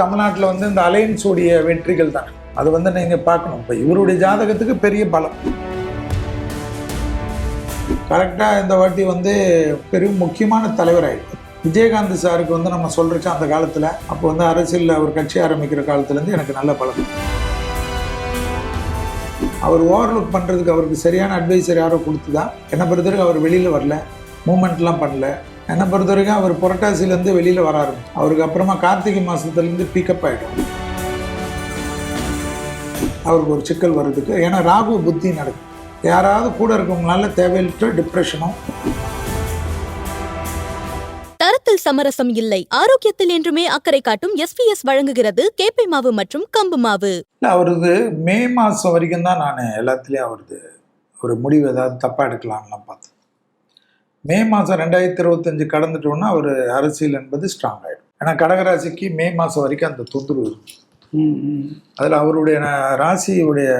தமிழ்நாட்டில் வந்து இந்த அலையன்ஸ் உடைய வெற்றிகள் தான். அது வந்து நீங்கள் பார்க்கணும். இப்போ இவருடைய ஜாதகத்துக்கு பெரிய பலம். கரெக்டாக இந்த வாட்டி வந்து பெரும் முக்கியமான தலைவர் விஜயகாந்த் சாருக்கு வந்து நம்ம சொல்கிறச்சு அந்த காலத்தில் அப்போ வந்து அரசியலில் அவர் கட்சி ஆரம்பிக்கிற காலத்துலேருந்து எனக்கு நல்ல பலம். அவர் ஓவர்லுக் பண்ணுறதுக்கு அவருக்கு சரியான அட்வைசர் யாரோ கொடுத்து தான் என்னை பொறுத்தவரைக்கும் அவர் வெளியில் வரல. மூமெண்ட்லாம் பண்ணல. என்னை பொறுத்த வரைக்கும் அவர் புரட்டாசிலேருந்து வெளியில் வர ஆரம்பிச்சு அவருக்கு அப்புறமா கார்த்திகை மாதத்துலேருந்து பிக்கப் ஆகிடும் அவருக்கு ஒரு சிக்கல் வர்றதுக்கு ஏன்னா ராகு புத்தி நடக்கும். யாராவது கூட இருக்கவங்களால தேவையற்ற டிப்ரெஷனும் தரத்தில் சமரசம் இல்லை. ஆரோக்கியத்தில் என்றுமே அக்கறை காட்டும் எஸ்பிஎஸ் வழங்குகிறது கேப்பை மாவு மற்றும் கம்பு மாவு. இல்லை அவரது மே மாதம் வரைக்கும் தான் நான் எல்லாத்துலேயும் அவரது ஒரு முடிவு ஏதாவது தப்பாக எடுக்கலாம்லாம் பார்த்தேன். மே மாதம் ரெண்டாயிரத்தி இருபத்தஞ்சு கடந்துட்டோன்னா அவர் அரசியல் என்பது ஸ்ட்ராங் ஆகிடும் ஏன்னா கடகராசிக்கு மே மாதம் வரைக்கும் அந்த தொந்தரவு இருக்கும் அதில் அவருடைய ராசியுடைய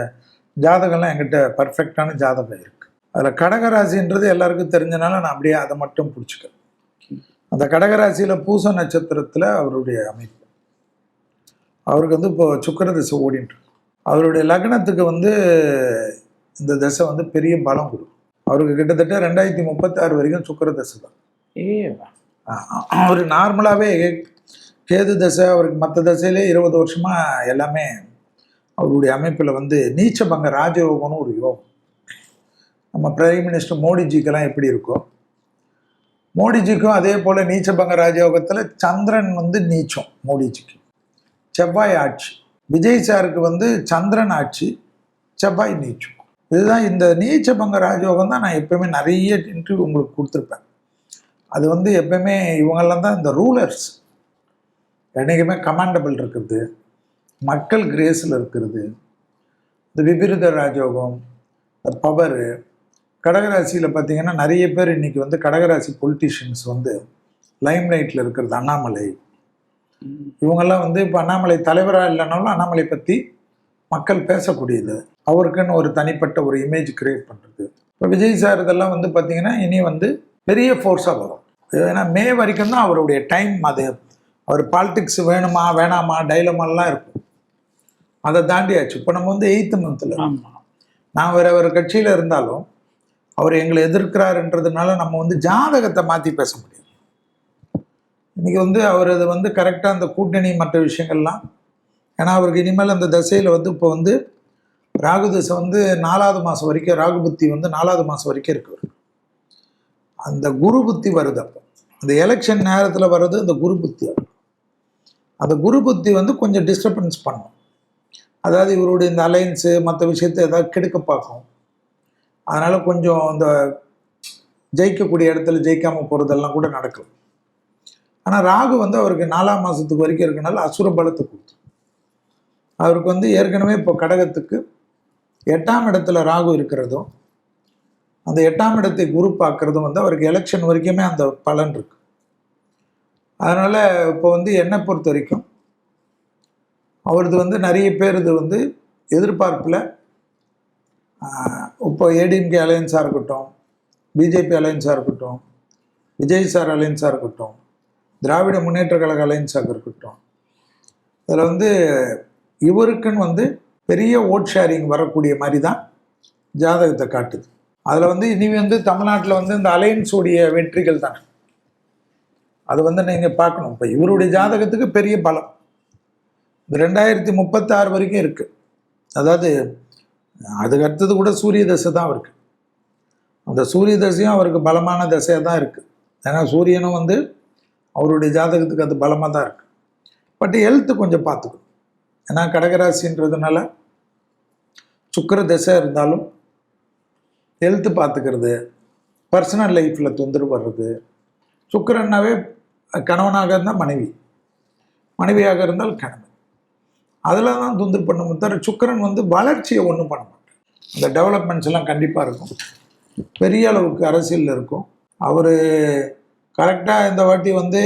ஜாதகம்லாம் என்கிட்ட பர்ஃபெக்டான ஜாதகம் இருக்குது அதில் கடகராசின்றது எல்லாருக்கும் தெரிஞ்சனால நான் அப்படியே அதை மட்டும் பிடிச்சிக்கிறேன். அந்த கடகராசியில் பூச நட்சத்திரத்தில் அவருடைய அமைப்பு. அவருக்கு வந்து இப்போ சுக்கிர திசை ஓடிட்டு. அவருடைய லக்னத்துக்கு வந்து இந்த திசை வந்து பெரிய பலம் கொடுக்கும். அவருக்கு கிட்டத்தட்ட ரெண்டாயிரத்தி முப்பத்தாறு வரைக்கும் சுக்கிர திசை தான் ஏ அவர் நார்மலாகவே கேது தசை அவருக்கு மற்ற தசையிலே இருபது வருஷமாக எல்லாமே அவருடைய அமைப்பில் வந்து நீச்சபங்க ராஜயோகம்னு ஒரு யோகம். நம்ம பிரைம் மினிஸ்டர் மோடிஜிக்கெல்லாம் எப்படி இருக்கோ மோடிஜிக்கும் அதே போல் நீச்சபங்க ராஜயோகத்தில் சந்திரன் வந்து நீச்சம் மோடிஜிக்கு. செவ்வாய் ஆட்சி. விஜய் சாருக்கு வந்து சந்திரன் ஆட்சி செவ்வாய் நீச்சம். இதுதான் இந்த நீச்சபங்க ராஜயோகம் தான் நான் எப்பயுமே நிறைய இன்டர்வியூ உங்களுக்கு கொடுத்துருப்பேன். அது வந்து எப்பவுமே இவங்கெல்லாம் தான் இந்த ரூலர்ஸ் என்றைக்குமே கமாண்டபிள் இருக்கிறது. மக்கள் கிரேஸில் இருக்கிறது. இந்த விபிருத ராஜயோகம் இந்த பவரு கடகராசியில் பார்த்திங்கன்னா நிறைய பேர் இன்னைக்கு வந்து கடகராசி பொலிட்டிஷியன்ஸ் வந்து லைம் லைட்டில் இருக்கிறது அண்ணாமலை. இவங்கெல்லாம் வந்து இப்போ அண்ணாமலை தலைவராக இல்லைனாலும் அண்ணாமலை பற்றி மக்கள் பேசக்கூடியது. அவருக்குன்னு ஒரு தனிப்பட்ட ஒரு இமேஜ் கிரியேட் பண்ணுறது இப்போ விஜய் சார் இதெல்லாம் வந்து பார்த்தீங்கன்னா இனி வந்து பெரிய ஃபோர்ஸாக வரும். ஏன்னா மே வரைக்கும் தான் அவருடைய டைம் அது. அவர் பாலிடிக்ஸ் வேணுமா வேணாமா டைலமெல்லாம் இருக்கும். அதை தாண்டியாச்சு. இப்போ நம்ம வந்து எயித்து மந்தில் நான் வேற ஒரு கட்சியில் இருந்தாலும் அவர் எங்களை எதிர்க்கிறாருன்றதுனால நம்ம வந்து ஜாதகத்தை மாற்றி பேச முடியாது. இன்னைக்கு வந்து அவர் அது வந்து கரெக்டாக அந்த கூட்டணி மற்ற விஷயங்கள்லாம் ஏன்னா அவருக்கு இனிமேல் அந்த தசையில் வந்து இப்போ வந்து ராகு தசை வந்து நாலாவது மாதம் வரைக்கும் ராகு புத்தி வந்து நாலாவது மாதம் வரைக்கும் இருக்கு அந்த குரு புத்தி வருது அப்போ. அந்த எலெக்ஷன் நேரத்தில் வர்றது அந்த குரு புத்தி அந்த குரு புத்தி வந்து கொஞ்சம் டிஸ்டர்பன்ஸ் பண்ணும். அதாவது இவருடைய இந்த அலைன்ஸு மற்ற விஷயத்தை ஏதாவது கெடுக்க பார்க்கும். அதனால் கொஞ்சம் இந்த ஜெயிக்கக்கூடிய இடத்துல ஜெயிக்காமல் போகிறதெல்லாம் கூட நடக்கும். ஆனால் ராகு வந்து அவருக்கு நாலாம் மாதத்துக்கு வரைக்கும் இருக்கனால அசுர பலத்தை கொடுத்து அவருக்கு வந்து ஏற்கனவே இப்போ கடகத்துக்கு எட்டாம் இடத்துல ராகு இருக்கிறதும் அந்த எட்டாம் இடத்தை குரு பார்க்குறதும் வந்து அவருக்கு எலெக்ஷன் வரைக்குமே அந்த பலன் இருக்கு. அதனால் இப்போ வந்து என்னை பொறுத்த வரைக்கும் அவரது வந்து நிறைய பேர் இது வந்து எதிர்பார்ப்பில் இப்போ ஏடிஎம்கே அலையன்ஸாக இருக்கட்டும் பிஜேபி அலையன்ஸாக இருக்கட்டும் விஜய் சார் அலையன்ஸாக இருக்கட்டும் திராவிட முன்னேற்ற கழக அலையன்ஸாக இருக்கட்டும் இதில் வந்து இவருக்குன்னு வந்து பெரிய ஓட் ஷேரிங் வரக்கூடிய மாதிரி தான் ஜாதகத்தை காட்டுது. அதில் வந்து இனி வந்து தமிழ்நாட்டில் வந்து இந்த அலையன்ஸ் உடைய வெற்றிகள் தான். அது வந்து நீங்கள் பார்க்கணும். இப்போ இவருடைய ஜாதகத்துக்கு பெரிய பலம். இந்த ரெண்டாயிரத்தி முப்பத்தாறு வரைக்கும் இருக்குது அதாவது அதுக்கு அடுத்தது கூட சூரிய தசை தான் அவருக்கு அந்த சூரிய தசையும் அவருக்கு பலமான தசையாக தான் இருக்குது ஏன்னா சூரியனும் வந்து அவருடைய ஜாதகத்துக்கு அது பலமாக தான் இருக்குது பட் ஹெல்த்து கொஞ்சம் பார்த்துக்கணும். ஏன்னா கடகராசின்றதுனால சுக்கர தசை இருந்தாலும் ஹெல்த்து பார்த்துக்கிறது பர்சனல் லைஃப்பில் தொந்தரவு வர்றது. சுக்கரன்னாவே கணவனாக இருந்தால் மனைவி. மனைவியாக இருந்தால் கணவன். அதில் தான் தொந்தரவு பண்ண தவிர சுக்கரன் வந்து வளர்ச்சியை ஒன்றும் பண்ண மாட்டார். அந்த டெவலப்மெண்ட்ஸ் எல்லாம் கண்டிப்பாக இருக்கும். பெரிய அளவுக்கு அரசியலில் இருக்கும். அவர் கரெக்டாக இந்த வாட்டி வந்து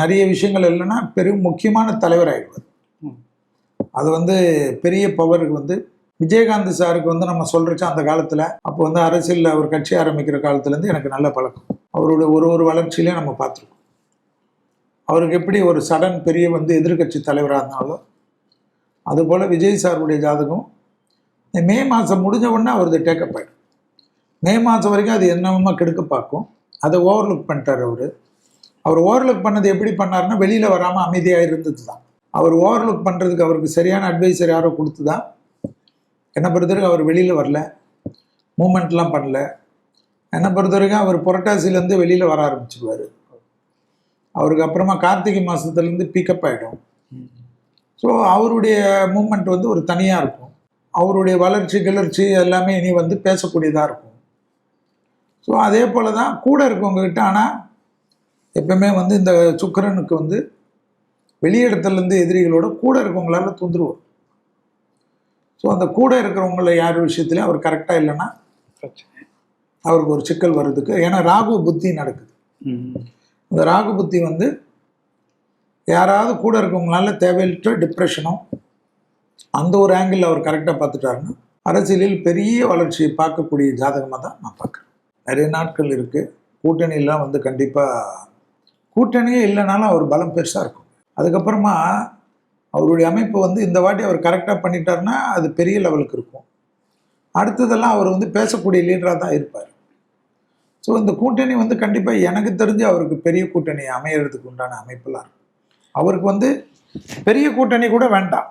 நிறைய விஷயங்கள் இல்லைன்னா பெரும் முக்கியமான தலைவர் ஆகிடுவார் அது வந்து பெரிய பவருக்கு வந்து விஜயகாந்த் சாருக்கு வந்து நம்ம சொல்றச்சு அந்த காலத்தில் அப்போ வந்து அரசியலில் அவர் கட்சி ஆரம்பிக்கிற காலத்துலேருந்து எனக்கு நல்ல பழக்கம். அவருடைய ஒரு ஒரு வளர்ச்சியிலையும் நம்ம பார்த்துருக்கோம். அவருக்கு எப்படி ஒரு சடன் பெரிய வந்து எதிர்க்கட்சி தலைவராக இருந்தாலும் அதுபோல் விஜய் சாருடைய ஜாதகம் மே மாதம் முடிஞ்ச உடனே அவரது டேக்கப் ஆகிடும் மே மாதம் வரைக்கும் அது என்னமா கெடுக்க பார்க்கும். அதை ஓவர்லுக் பண்ணிட்டார் அவர். அவர் ஓவர்லுக் பண்ணது எப்படி பண்ணார்னா வெளியில் வராமல் அமைதியாக இருந்தது தான் அவர் ஓவர்லுக் பண்ணுறதுக்கு அவருக்கு சரியான அட்வைசர் யாரோ கொடுத்து தான் என்னை பொறுத்தவரைக்கும் அவர் வெளியில் வரல. மூமெண்ட்லாம் பண்ணல. என்னை பொறுத்தவரைக்கும் அவர் புரட்டாசிலேருந்து வெளியில் வர ஆரம்பிச்சிடுவார் அவருக்கு அப்புறமா கார்த்திகை மாதத்துலேருந்து பிக்கப் ஆகிடும் ஸோ அவருடைய மூமெண்ட் வந்து ஒரு தனியாக இருக்கும். அவருடைய வளர்ச்சி கிளர்ச்சி எல்லாமே இனி வந்து பேசக்கூடியதாக இருக்கும். ஸோ அதே போல் தான் கூட இருக்கவங்ககிட்ட ஆனால் எப்பவுமே வந்து இந்த சுக்கரனுக்கு வந்து வெளியிடத்துலேருந்து எதிரிகளோட கூட இருக்கவங்களால தொந்தரவு. ஸோ அந்த கூட இருக்கிறவங்கள யார் விஷயத்துலையும் அவர் கரெக்டாக இல்லைன்னா பிரச்சனை. அவருக்கு ஒரு சிக்கல் வர்றதுக்கு ஏன்னா ராகு புத்தி நடக்குது. அந்த ராகு புத்தி வந்து யாராவது கூட இருக்கவங்களால தேவையற்ற டிப்ரெஷனோ அந்த ஒரு ஆங்கிள் அவர் கரெக்டாக பார்த்துட்டாருன்னா அரசியலில் பெரிய வளர்ச்சியை பார்க்கக்கூடிய ஜாதகமாக தான் நான் பார்க்குறேன். நிறைய நாட்கள் இருக்குது கூட்டணியெல்லாம் வந்து கண்டிப்பாக கூட்டணியே இல்லைனாலும் அவர் பலம் பெருசாக இருக்கும். அதுக்கப்புறமா அவருடைய அமைப்பு வந்து இந்த வாட்டி அவர் கரெக்டாக பண்ணிட்டாருன்னா அது பெரிய லெவலுக்கு இருக்கும். அடுத்ததெல்லாம் அவர் வந்து பேசக்கூடிய லீடராக தான் இருப்பார். ஸோ இந்த கூட்டணி வந்து கண்டிப்பாக எனக்கு தெரிஞ்சு அவருக்கு பெரிய கூட்டணி அமையறதுக்கு உண்டான அமைப்பெல்லாம் அவருக்கு வந்து பெரிய கூட்டணி கூட வேண்டாம்.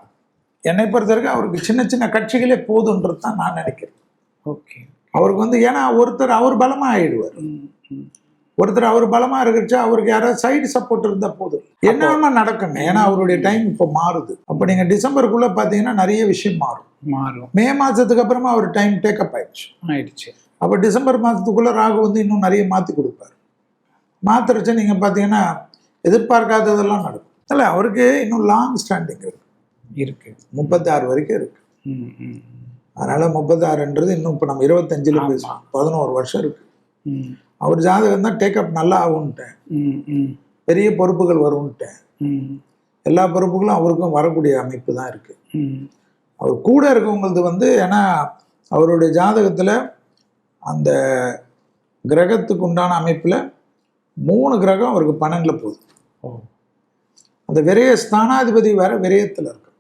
என்னை பொறுத்த வரைக்கும் அவருக்கு சின்ன சின்ன கட்சிகளே போதுன்றது தான் நான் நினைக்கிறேன். ஓகே அவருக்கு வந்து ஏன்னா ஒருத்தர் அவர் பலமாக ம். ஒருத்தர் அவர் பலமாக இருக்கிறச்சா அவருக்கு யாராவது சைடு சப்போர்ட் இருந்தால் போதும். என்னமா நடக்குங்க ஏன்னா அவருடைய டைம் இப்போ மாறுது. அப்போ நீங்கள் டிசம்பருக்குள்ளே பார்த்தீங்கன்னா நிறைய விஷயம் மாறும். மாறும். மே மாதத்துக்கு அப்புறமா அவர் டைம் டேக்கப் ஆயிடுச்சு. ஆயிடுச்சு. அப்போ டிசம்பர் மாதத்துக்குள்ளே ராகு வந்து இன்னும் நிறைய மாற்றி கொடுப்பார். மாத்திரச்ச நீங்கள் பார்த்தீங்கன்னா எதிர்பார்க்காததெல்லாம் நடக்கும். இல்லை அவருக்கு இன்னும் லாங் ஸ்டாண்டிங் இருக்கு. இருக்கு. முப்பத்தாறு வரைக்கும் இருக்கு. ம், ம், அதனால் முப்பத்தாறுன்றது இன்னும் இப்போ நம்ம இருபத்தஞ்சில். பேசலாம் பதினோரு வருஷம் இருக்கு. அவர் ஜாதகம் தான் டேக்கப் நல்லா ம், பெரிய பொறுப்புகள் வரும்ட்டேன் ம், எல்லா பொறுப்புகளும் அவருக்கும் வரக்கூடிய அமைப்பு தான் இருக்குது. அவர் கூட இருக்கவங்களது வந்து ஏன்னா அவருடைய ஜாதகத்தில் அந்த கிரகத்துக்கு உண்டான அமைப்பில் மூணு கிரகம் அவருக்கு பன்னெண்டில் போகுது. அந்த விரய ஸ்தானாதிபதி வேற விரயத்தில் இருக்கு.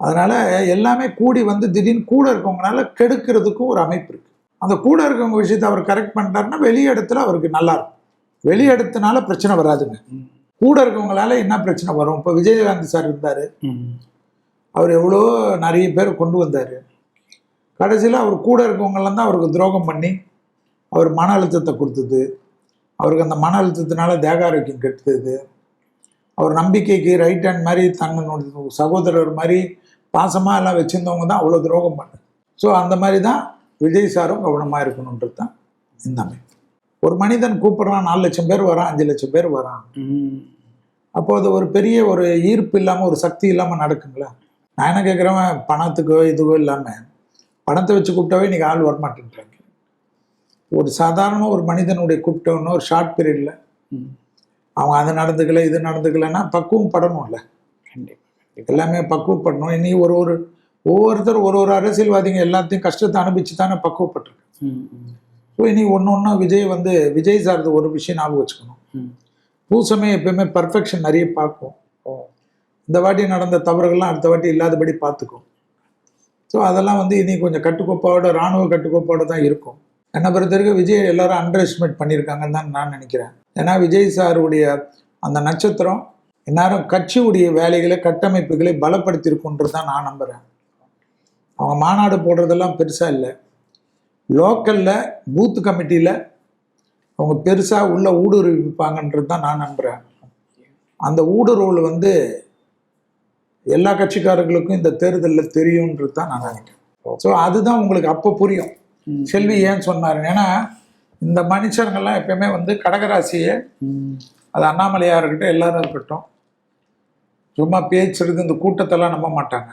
அதனால எல்லாமே கூடி வந்து திடீர்னு கூட இருக்கவங்கனால கெடுக்கிறதுக்கும் ஒரு அமைப்பு இருக்கு. அந்த கூட இருக்கவங்க விஷயத்தை அவர் கரெக்ட் பண்ணிட்டாருன்னா வெளி இடத்துல அவருக்கு நல்லா இருக்கும். வெளி இடத்துனால பிரச்சனை வராதுங்க. கூட இருக்கவங்களால என்ன பிரச்சனை வரும்? இப்போ விஜயகாந்த் சார் இருந்தார். அவர் எவ்வளோ நிறைய பேர் கொண்டு வந்தார். கடைசியில் அவர் கூட இருக்கவங்கெல்லாம் தான் அவருக்கு துரோகம் பண்ணி அவர் மன அழுத்தத்தை கொடுத்தது. அவருக்கு அந்த மன அழுத்தத்தினால தேக ஆரோக்கியம் கெடுத்தது. அவர் நம்பிக்கைக்கு ரைட் ஹேண்ட் மாதிரி தன்னோட சகோதரர் மாதிரி பாசமாக எல்லாம் வச்சுருந்தவங்க தான் அவ்வளோ துரோகம் பண்ணு ஸோ அந்த மாதிரி தான் விஜய் சாரும் கவனமாக இருக்கணுன்றது தான் இந்த அமைப்பு. ஒரு மனிதன் கூப்பிட்றான் நாலு லட்சம் பேர் வரான் அஞ்சு லட்சம் பேர் வரான். ம். அப்போ அது ஒரு பெரிய ஒரு ஈர்ப்பு இல்லாமல் ஒரு சக்தி இல்லாமல் நடக்குங்களா? நான் என்ன கேட்குறவன் பணத்துக்கோ இதுவோ இல்லாமல் பணத்தை வச்சு கூப்பிட்டாவே இன்றைக்கி ஆள் வரமாட்டேன்றாங்க. ஒரு சாதாரணமாக ஒரு மனிதனுடைய கூப்பிட்டவனோ ஒரு ஷார்ட் பீரியடில் ம். அவன் அது நடந்துக்கல இது நடந்துக்கலைன்னா பக்குவம் படணும்ல. கண்டிப்பா கண்டிப்பா. எல்லாமே பக்குவப்படணும் இனி ஒரு ஒரு ஒவ்வொருத்தர் ஒரு ஒரு அரசியல்வாதிங்க எல்லாத்தையும் கஷ்டத்தை அனுபவிச்சு தானே பக்குவப்பட்டிருக்கு ஸோ இனி ஒன்று ஒன்றா விஜய் வந்து விஜய் சார்து ஒரு விஷயம் ஞாபகம் வச்சுக்கணும். பூசமே எப்பயுமே பர்ஃபெக்ஷன் நிறைய பார்க்கும் ஓ. இந்த வாட்டி நடந்த தவறுகள்லாம் அடுத்த வாட்டி இல்லாதபடி பார்த்துக்கும். ஸோ அதெல்லாம் வந்து இனி கொஞ்சம் கட்டுக்கோப்பாவோட இராணுவ கட்டுக்கோப்பாவோட தான் இருக்கும். என்னை பொறுத்த வரைக்கும் விஜய் எல்லாரும் அண்டர் எஸ்டிமேட் பண்ணியிருக்காங்கன்னு தான் நான் நினைக்கிறேன். ஏன்னா விஜய் சாருடைய அந்த நட்சத்திரம் இந்நேரம் கட்சியுடைய வேலைகளை கட்டமைப்புகளை பலப்படுத்தியிருக்குன்றது தான் நான் நம்புகிறேன் அவங்க மாநாடு போடுறதெல்லாம் பெருசாக இல்லை. லோக்கலில் பூத் கமிட்டியில் அவங்க பெருசாக உள்ள ஊடுருவிப்பாங்கன்றது தான் நான் நம்புகிறேன் அந்த ஊடுருவல் வந்து எல்லா கட்சிக்காரர்களுக்கும் இந்த தேர்தலில் தெரியுன்றது தான் நான் நினைக்கிறேன். ஸோ அதுதான் உங்களுக்கு அப்போ புரியும். செல்வி ஏன் சொன்னார்? ஏன்னா இந்த மனுஷங்கள்லாம் எப்பயுமே வந்து கடகராசியை. அது அண்ணாமலையாக இருக்கட்டும் எல்லாரும் இருக்கட்டும். சும்மா பேச்சுறது இந்த கூட்டத்தெல்லாம் நம்ப மாட்டாங்க.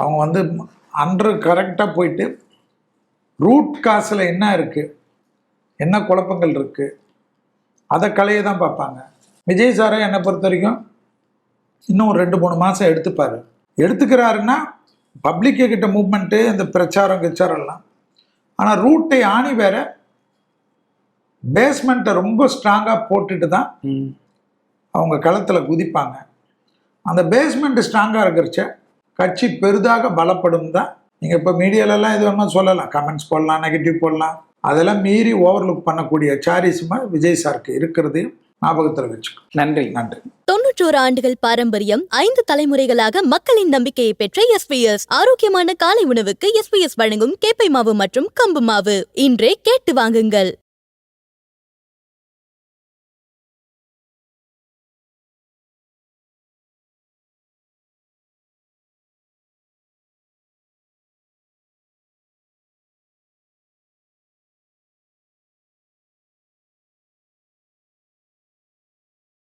அவங்க வந்து அன்று கரெக்டாக போயிட்டு ரூட் காசில் என்ன இருக்குது என்ன குழப்பங்கள் இருக்குது அதை கலையை தான் பார்ப்பாங்க. விஜய் சாரை என்னை பொறுத்த வரைக்கும் இன்னும் ஒரு ரெண்டு மூணு மாதம் எடுத்துப்பார். எடுத்துக்கிறாருன்னா பப்ளிக்கு கிட்ட மூவ்மெண்ட்டு இந்த பிரச்சாரம் கிச்சாரம்லாம் ஆனால் ரூட்டை ஆணி வேற பேஸ்மெண்ட்டை ரொம்ப ஸ்ட்ராங்காக போட்டுட்டு தான் அவங்க களத்தில் குதிப்பாங்க. அந்த பேஸ்மெண்ட் ஸ்ட்ராங்காக இருக்கிறச்ச கட்சி பெரிதாக பலப்படும் தான். நீங்கள் இப்போ மீடியாலலாம் இது வேணுமா சொல்லலாம். கமெண்ட்ஸ் போடலாம் நெகட்டிவ் போடலாம். அதெல்லாம் மீறி ஓவர்லுக் பண்ணக்கூடிய சாரிசமா விஜய் சாருக்கு இருக்கிறதையும் ஞாபகத்தில் வச்சுக்கோ. நன்றி. நன்றி. தொன்னூற்றோரு ஆண்டுகள் பாரம்பரியம் ஐந்து தலைமுறைகளாக மக்களின் நம்பிக்கையை பெற்ற எஸ்பிஎஸ் ஆரோக்கியமான காலை உணவுக்கு எஸ்பிஎஸ் வழங்கும் கேப்பை மாவு மற்றும் கம்பு மாவு. இன்றே கேட்டு வாங்குங்கள்.